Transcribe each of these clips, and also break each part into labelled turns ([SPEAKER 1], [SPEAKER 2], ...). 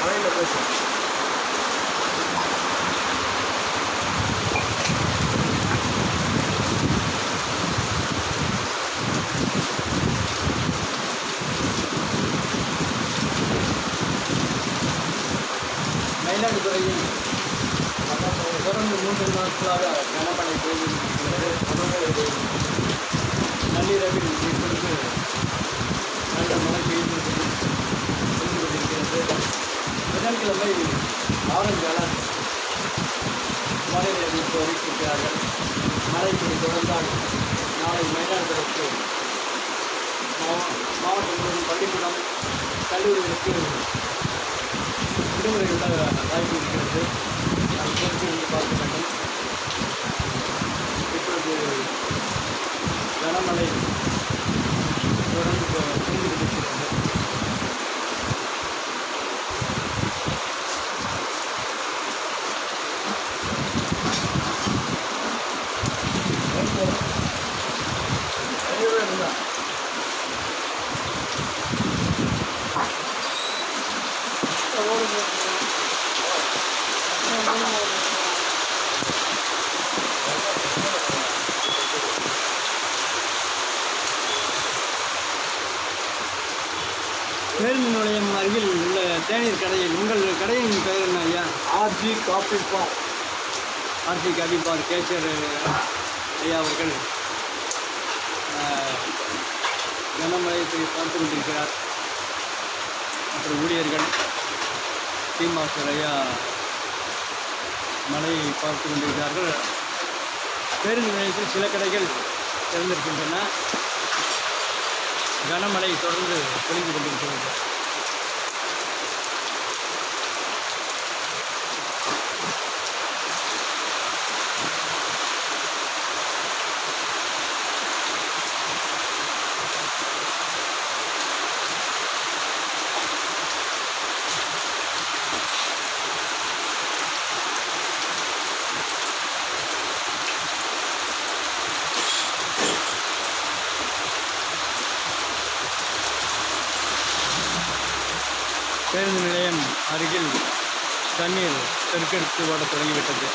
[SPEAKER 1] மழையில் பேசும் மயிலாடுதுறையில் தொடர்ந்து மூன்று நாட்களாக கனமழை பெய்து நள்ளிரவில் தொடர்ந்தால் நாளை மயிலாடுதுறைக்கு மாவட்டம் முழுவதும் பள்ளிக்கூடம் கல்லூரிகளுக்கு விடுமுறை உள்ள வாய்ப்பு இருக்கிறது. அது குறித்து இருந்து பார்க்க வேண்டும் இப்பொழுது கனமழை தொடர்ந்து புரிந்து கொண்டிருக்கிறது இருந்தா பேருந்து நிலையம் அருகில் உள்ள தேநீர் கடையில் உங்கள் கடையின் பெயர் என்ன ஐயா?
[SPEAKER 2] RG coffee bar
[SPEAKER 1] Aarthi coffee bar catcher ஐயா அவர்கள் ஆஹ், கனமழையை பார்த்து கொண்டிருக்கிறார். மற்ற ஊழியர்கள் டீம் மாஸ்டர் ஐயா மழையை பார்த்து கொண்டிருக்கிறார்கள். பேருந்து நிலையத்தில் சில கடைகள் திறந்திருக்கின்றன. கனமழை தொடர்ந்து பொழிந்து கொண்டிருக்கிறது. பேருந்து நிலையம் அருகில் தண்ணீர் பெருக்கெடுத்து ஓடத் தொடங்கிவிட்டது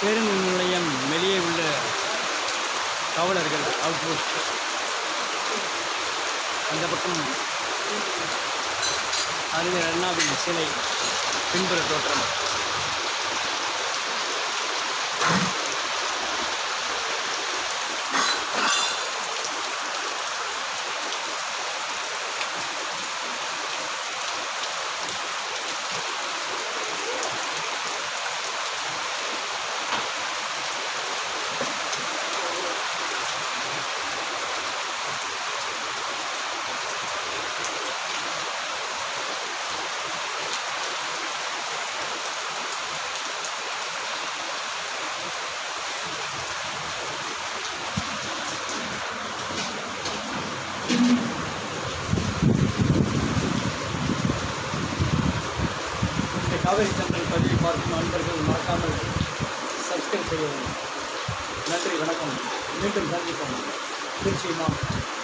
[SPEAKER 1] பேருந்து நிலையம் வெளியே உள்ள காவலர்கள் அவுட் போஸ்ட் அந்த பக்கம் அறிஞர் அண்ணாவின் சிலை பின்புற தோற்றம். காவேரி சென்றல் பதிவை பார்க்கும் நண்பர்கள் மறக்காமல் சப்ஸ்கிரைப் செய்ய வேண்டும் நன்றி வணக்கம். மீண்டும் சந்திப்போம். திருச்சி மாவட்டம்